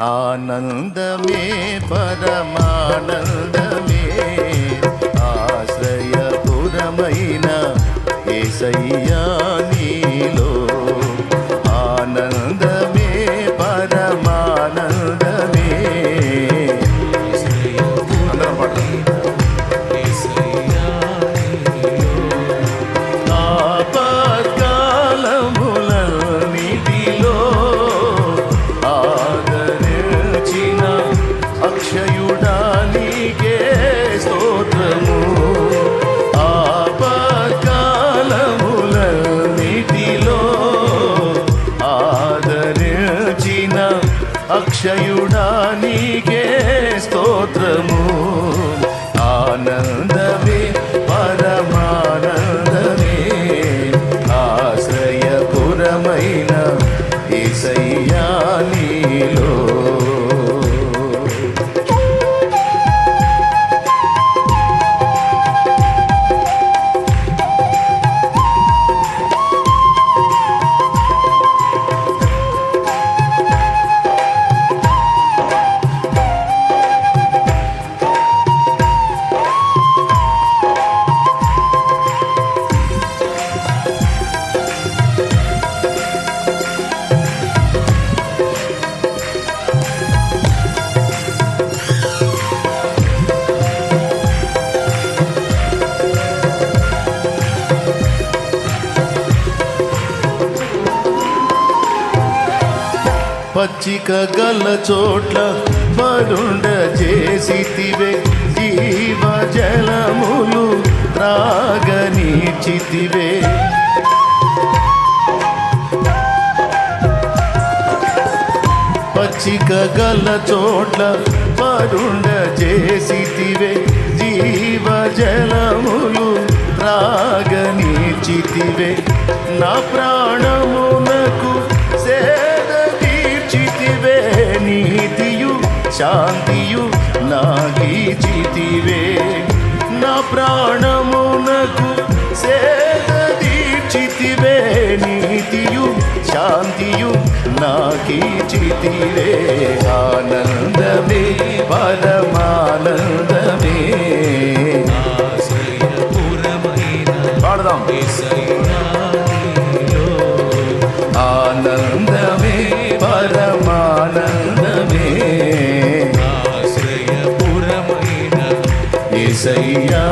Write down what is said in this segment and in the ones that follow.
ఆనందమే పరమానందమే. ఆశ్రయపురమైన ఏసయ్యా అక్షయుడా నీకి. పచ్చిక గల చోట్ల వరుండ చేసితివే. జీవ జలములు త్రాగనీచితివే పచ్చిక గల చోట్ల వరుండ చేసితివే. జీవ జలములు త్రాగనీచితివే నా ప్రాణమునకు శాంతియు నాగీచితివే నా ప్రాణమునకు సేద తీర్చితివే నీతియు శాంతియు నాకీచితివే ఆనందమే పరమానందమే ఏసయ్యా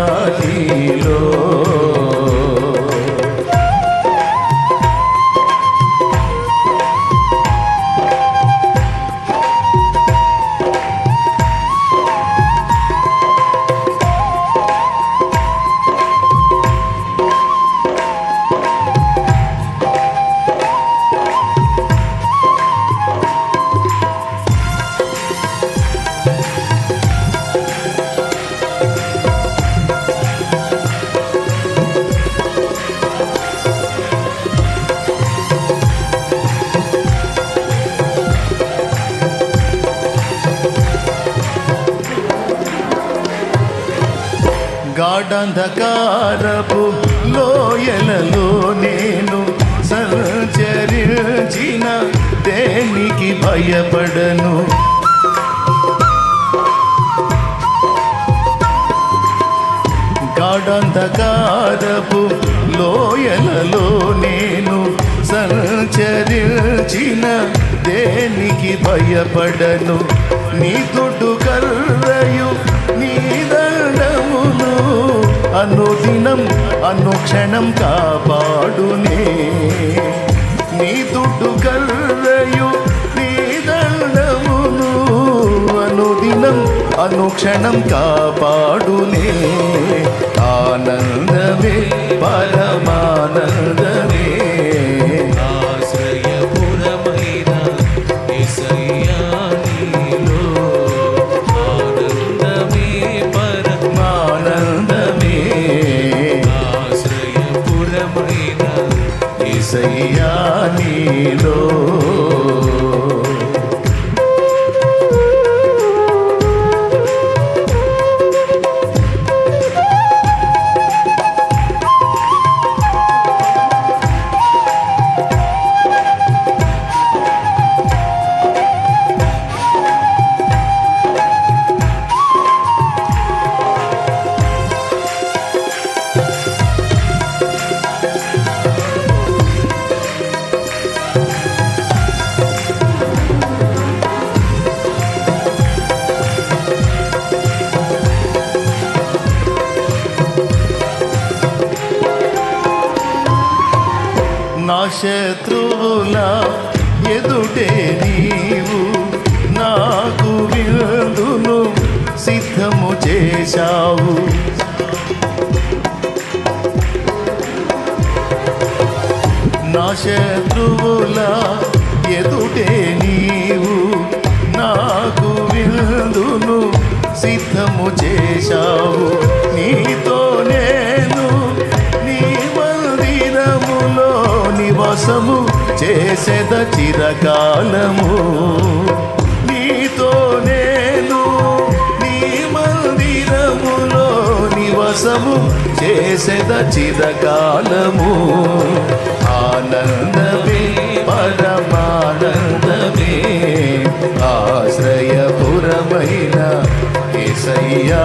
గాఢంధకారపు లోయలలో నేను సంచరించిన దేనికి భయపడను? గాఢంధకారపు లోయలలో నేను సంచరించిన దేనికి భయపడను? నీ దుడ్డు అనుదినం అనుక్షణం కాపాడునే. నీ తుట్టు కర్రయు నీ దండమును అనుదినం అనుక్షణం కాపాడునే. ఆనందమే పరమానందమే ఈసయ్యా నీలో. శత్రువుల ఎదుటే నీవు నాకు విందును సిద్ధము చేశావు. నా శత్రువుల ఎదుటే నీవు నాకు విందును సిద్ధము చేశావు. నీతో కోసము చేసేద చిరకాలము. నీతో నేను నీ మందిరములో నివసము చేసేద చిరకాలము. ఆనందమే పరమానందమే ఆశ్రయపురమైన ఏసయ్యా